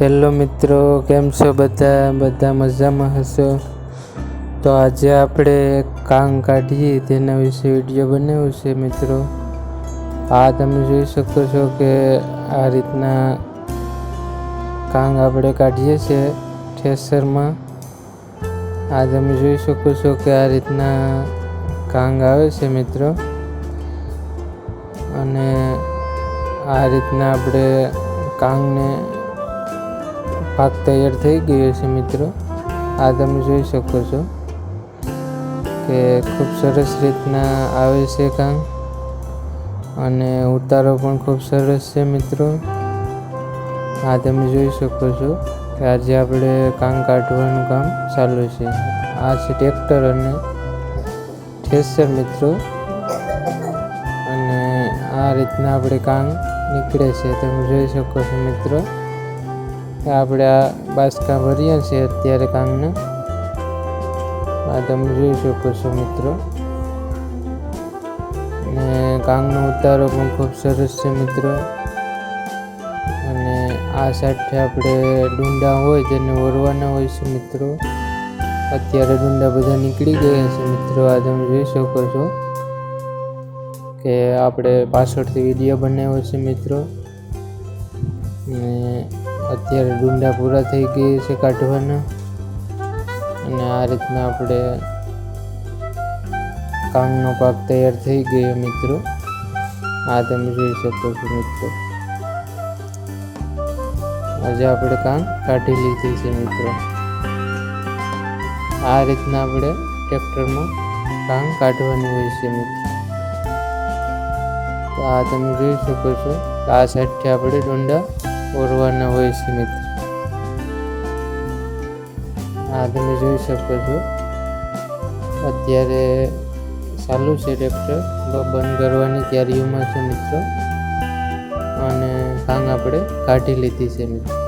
Hello મિત્રો, કેમ છો બધા? બધા મજામાં હશો? તો આજે આપણે કાંગ કાઢીએ, તેના વિશે વીડિયો બનાવ્યો છે મિત્રો. આ તમે જોઈ શકો છો કે આ રીતના કાંગ આપણે કાઢીએ છીએ ઠેસરમાં. આ તમે જોઈ શકો છો કે આ રીતના કાંગ આવે છે મિત્રો. અને આ રીતના આપણે કાંગને પાક તૈયાર થઈ ગયો છે મિત્રો. આ તમે જોઈ શકો છો કે ખૂબ સરસ રીતના આવે છે કામ. અને ઉતારો પણ ખૂબ સરસ છે મિત્રો. આ તમે જોઈ શકો છો કે આજે આપણે કામ કાઢવાનું કામ ચાલુ છે. આ છે ટ્રેક્ટર અને ઠેસર મિત્રો. અને આ રીતના આપણે કામ નીકળે છે. તમે જોઈ શકો છો મિત્રો. આપણે આ બાસકા ભર્યા છીએ અત્યારે કાંગના આ તમે જોઈ શકો છો મિત્રો. અને કાંગનો ઉતારો પણ ખૂબ સરસ છે મિત્રો. અને આ સાથે આપણે ડુંડા હોય તેને ઓરવાના હોય છે મિત્રો. અત્યારે ડુંડા બધા નીકળી ગયા છે મિત્રો, આ તમે જોઈ શકો છો. કે આપણે પાછળથી વીડિયો બનાવ્યો છે મિત્રો. ને અત્યારે ડુંડા પૂરા થઈ ગયા છે કાઢવાના. અને આ રીતના આપણે કાંગનો પાક તૈયાર થઈ ગયો મિત્રો. આ તમે જોઈ શકો છો મિત્રો. આજે આપણે કાંગ કાઢી લીધી છે મિત્રો. આ રીતના આપણે ટ્રેક્ટરમાં કાંગ કાઢવાની હોય છે મિત્રો. તો આ તમે જોઈ શકો છો. આ સાઈડથી આપણે ડોંડા ઓરવાના હોય છે મિત્ર. આ તમે જોઈ શકો છો. અત્યારે ચાલુ છે ટ્રેક્ટર. બંધ કરવાની તૈયારીઓમાં છે મિત્રો. અને ભાંગ આપણે કાઢી લીધી છે મિત્રો.